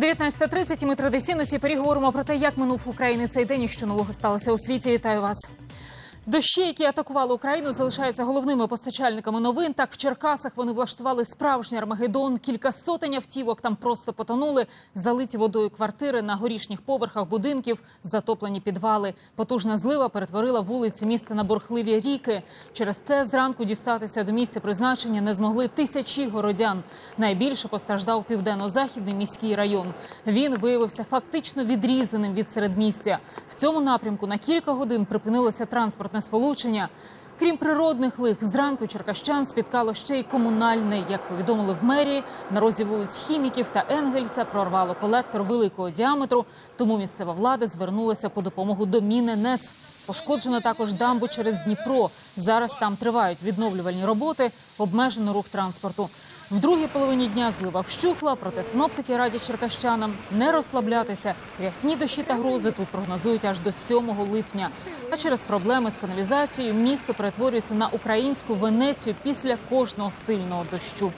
19.30 і ми традиційно ці говоримо про те, як минув України цей день і що нового сталося у світі. Вітаю вас. Дощі, які атакували Україну, залишаються головними постачальниками новин. Так в Черкасах вони влаштували справжній армагеддон. Кілька сотень автівок там просто потонули. Залиті водою квартири на горішніх поверхах будинків, затоплені підвали. Потужна злива перетворила вулиці міста на бурхливі ріки. Через це зранку дістатися до місця призначення не змогли тисячі городян. Найбільше постраждав південно-західний міський район. Він виявився фактично відрізаним від середмістя. В цьому напрямку на кілька годин припинилося транспортне сполучення. Крім природних лих, зранку черкащан спіткало ще й комунальне. Як повідомили в мерії, на розі вулиць Хіміків та Енгельса прорвало колектор великого діаметру. Тому місцева влада звернулася по допомогу до Міненес. Пошкоджено також дамбу через Дніпро. Зараз там тривають відновлювальні роботи, обмежено рух транспорту. В другій половині дня злива вщухла, проте синоптики радять черкащанам не розслаблятися. Рясні дощі та грози тут прогнозують аж до 7 липня. А через проблеми з каналізацією місто перетворюється на українську Венецію після кожного сильного дощу.